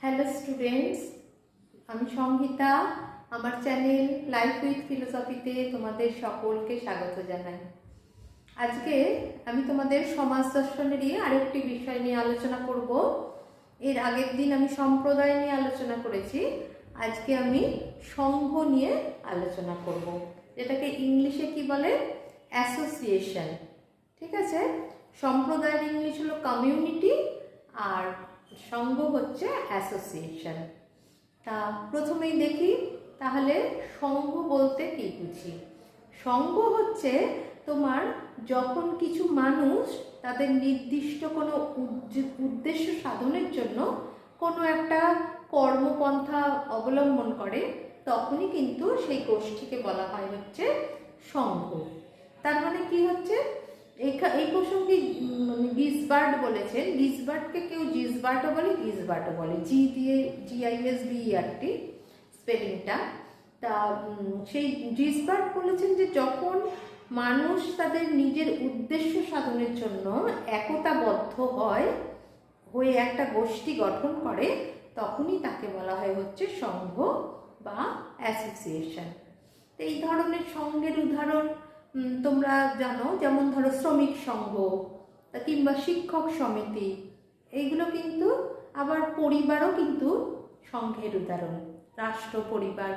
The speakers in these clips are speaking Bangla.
হ্যালো স্টুডেন্টস আমি সংহিতা। আমার চ্যানেল লাইফ উইথ ফিলোসফিতে তোমাদের সকলকে স্বাগত জানাই। আজকে আমি তোমাদের সমাজ দর্শনেরই আরেকটি বিষয় নিয়ে আলোচনা করব। এর আগের দিন আমি সম্প্রদায় নিয়ে আলোচনা করেছি। আজকে আমি সংঘ নিয়ে আলোচনা করব। যেটাকে ইংলিশে কি বলে? অ্যাসোসিয়েশন ঠিক আছে? সম্প্রদায়ের ইংলিশ হলো কমিউনিটি আর সংঘ হচ্ছে অ্যাসোসিয়েশন তা প্রথমেই দেখি, তাহলে সংঘ বলতে কি বুঝি? সংঘ হচ্ছে তোমার যখন কিছু মানুষ তাদের নির্দিষ্ট কোনো উদ্দে- উদ্দেশ্য সাধনের জন্য কোনো একটা কর্মপন্থা অবলম্বন করে, তখনই কিন্তু সেই গোষ্ঠীকে বলা হয় হচ্ছে সংঘ তার মানে কি হচ্ছে? এই প্রসঙ্গে মানে গিসবার্ড বলেছেন গিসবার্ডকে কেউ জিসবার্টও বলে গিসবার্টও বলে। জি দিয়ে জিআইএস বিইআরটি স্পেলিংটা তা সেই জিসবার্ট বলেছেন যে, যখন মানুষ তাদের নিজের উদ্দেশ্য সাধনের জন্য একতাবদ্ধ হয়, হয়ে একটা গোষ্ঠী গঠন করে, তখনই তাকে বলা হয় হচ্ছে সংঘ বা অ্যাসোসিয়েশন। তো এই ধরনের সংঘের উদাহরণ তোমরা জানো, যেমন ধরো শ্রমিক সংঘ কিংবা শিক্ষক সমিতি, এইগুলো কিন্তু আবার পরিবারও কিন্তু সংঘের উদাহরণ, রাষ্ট্র পরিবার।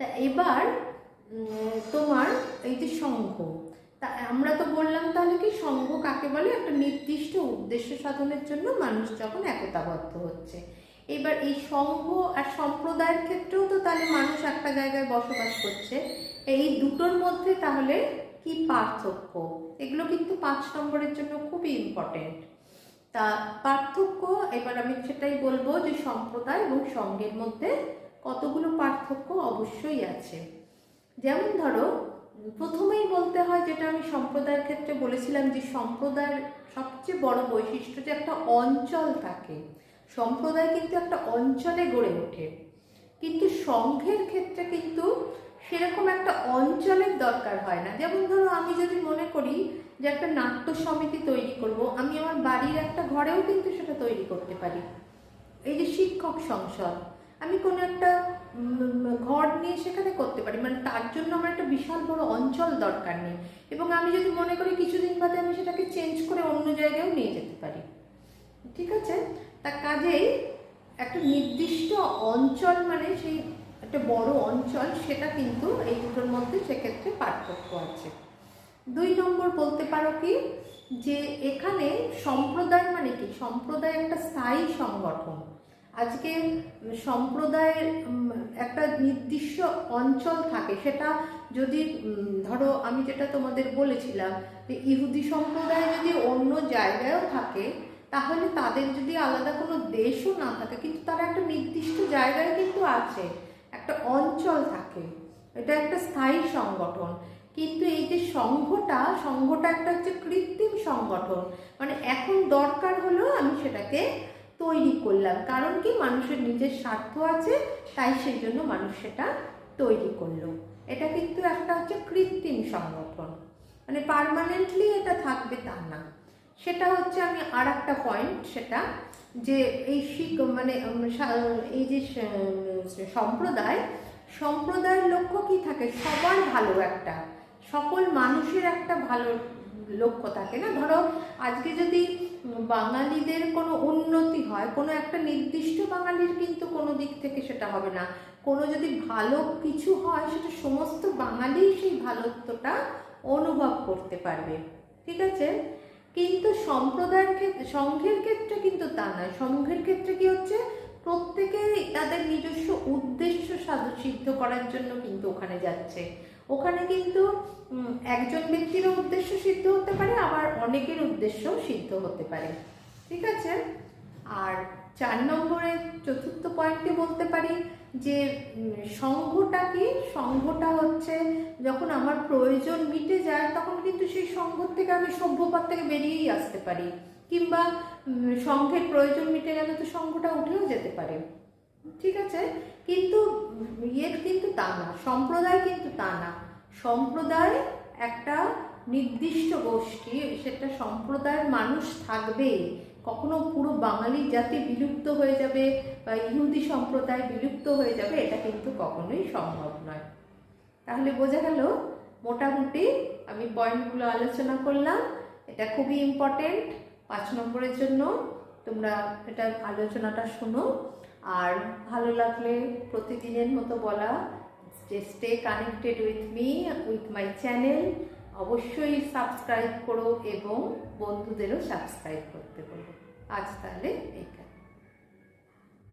তা এবার তোমার এই যে সংঘ, তা আমরা তো বললাম তাহলে কি সংঘ কাকে বলে? একটা নির্দিষ্ট উদ্দেশ্য সাধনের জন্য মানুষ যখন একতাবদ্ধ হচ্ছে। এবার এই সংঘ আর সম্প্রদায়ের ক্ষেত্রেও তো তাহলে মানুষ একটা জায়গায় বসবাস করছে। এই দুটোর মধ্যে তাহলে কি পার্থক্য? এগুলো কিন্তু পাঁচ নম্বরের জন্য খুবই ইম্পর্টেন্ট তা পার্থক্য, এবার আমি সেটাই বলব যে সম্প্রদায় এবং সঙ্গের মধ্যে কতগুলো পার্থক্য অবশ্যই আছে। যেমন ধরো, প্রথমেই বলতে হয় যেটা আমি সম্প্রদায়ের ক্ষেত্রে বলেছিলাম যে সম্প্রদায়ের সবচেয়ে বড় বৈশিষ্ট্য যে একটা অঞ্চল থাকে। সম্প্রদায় কিন্তু একটা অঞ্চলে গড়ে ওঠে। কিন্তু সংঘের ক্ষেত্রে কিন্তু সেরকম একটা অঞ্চলের দরকার হয় না। যেমন ধরো আমি যদি মনে করি যে একটা নাট্য সমিতি তৈরি করব, আমি আমার বাড়ির একটা ঘরেও কিন্তু সেটা তৈরি করতে পারি। এই যে শিক্ষক সংসদ, আমি কোনো একটা ঘর নিয়ে সেখানে করতে পারি। মানে তার জন্য আমার একটা বিশাল বড় অঞ্চল দরকার নেই। এবং আমি যদি মনে করি কিছুদিন বাদে আমি সেটাকে চেঞ্জ করে অন্য জায়গায়ও নিয়ে যেতে পারি। ঠিক আছে? তা কাজেই একটা নির্দিষ্ট অঞ্চল মানে সেই একটা বড় অঞ্চল, সেটা কিন্তু এই দুটোর মধ্যে সেক্ষেত্রে পার্থক্য আছে। দুই নম্বর বলতে পারো কি? যে এখানে সম্প্রদায় মানে কি? সম্প্রদায় একটা স্থায়ী সংগঠন। আজকে সম্প্রদায়ের একটা নির্দিষ্ট অঞ্চল থাকে, সেটা যদি ধরো আমি যেটা তোমাদের বলেছিলাম যে ইহুদি সম্প্রদায় যদি অন্য জায়গায়ও থাকে তাহলে তাদের যদি আলাদা কোনো দেশও না থাকে, কিন্তু তারা একটা নির্দিষ্ট জায়গায় কিন্তু আছে, একটা অঞ্চল থাকে, এটা একটা স্থায়ী সংগঠন। কিন্তু এই যে সংঘটা সংঘটা একটা হচ্ছে কৃত্রিম সংগঠন। মানে এখন দরকার হলো আমি সেটাকে তৈরি করলাম, কারণ কি মানুষের নিজের স্বার্থ আছে, তাই সেই জন্য মানুষ সেটা তৈরি করল। এটা কিন্তু একটা হচ্ছে কৃত্রিম সংগঠন। মানে পার্মানেন্টলি এটা থাকবে তা না। সেটা হচ্ছে আমি আর একটা পয়েন্ট সেটা যে এই শিখ মানে এই যে সম্প্রদায়, সম্প্রদায়ের লক্ষ্য কি থাকে? সবার ভালো একটা, সকল মানুষের একটা ভালো লক্ষ্য থাকে না? ধরো, আজকে যদি বাঙালিদের কোনো উন্নতি হয়, কোনো একটা নির্দিষ্ট বাঙালির কিন্তু কোনো দিক থেকে সেটা হবে না। কোনো যদি ভালো কিছু হয়, সেটা সমস্ত বাঙালি সেই ভালোত্বটা অনুভব করতে পারবে। ঠিক আছে? কিন্তু সম্প্রদায়ের ক্ষেত্রে সংঘের ক্ষেত্রে কিন্তু তা নয়। সংঘের ক্ষেত্রে কি হচ্ছে? প্রত্যেকেই তাদের নিজস্ব উদ্দেশ্য সিদ্ধ করার জন্য কিন্তু ওখানে যাচ্ছে। ওখানে কিন্তু একজন ব্যক্তিরও উদ্দেশ্য সিদ্ধ হতে পারে, আবার অনেকের উদ্দেশ্য সিদ্ধ হতে পারে। ঠিক আছে? আর চার নম্বরে চতুর্থ পয়েন্টে বলতে পারি যে সংঘটা কি? সংঘটা হচ্ছে যখন আমার প্রয়োজন মিটে যায়, তখন কিন্তু সেই সংঘ থেকে আমি সভ্যপাত থেকে বেরিয়েই আসতে পারি। কিংবা সংঘের প্রয়োজন মিটে গেলে তো সংঘটা উঠেও যেতে পারে। ঠিক আছে? কিন্তু ইয়ে কিন্তু তা না, সম্প্রদায় কিন্তু তা না। সম্প্রদায় একটা নির্দিষ্ট গোষ্ঠী, সেটা সম্প্রদায়ের মানুষ থাকবে কখনো পুরো বাঙালি জাতি বিলুপ্ত হয়ে যাবে বা ইহুদি সম্প্রদায় বিলুপ্ত হয়ে যাবে, এটা কিন্তু কখনোই সম্ভব নয়। তাহলে বোঝা গেল, মোটামুটি আমি পয়েন্টগুলো আলোচনা করলাম। এটা খুবই ইম্পর্টেন্ট পাঁচ নম্বরের জন্য তোমরা এটা আলোচনাটা শোনো। আর ভালো লাগলে প্রতিদিনের মতো বলা যে stay connected with me with my channel অবশ্যই সাবস্ক্রাইব করো এবং বন্ধুদেরও সাবস্ক্রাইব করতে বলো। আজ তাহলে এইখানে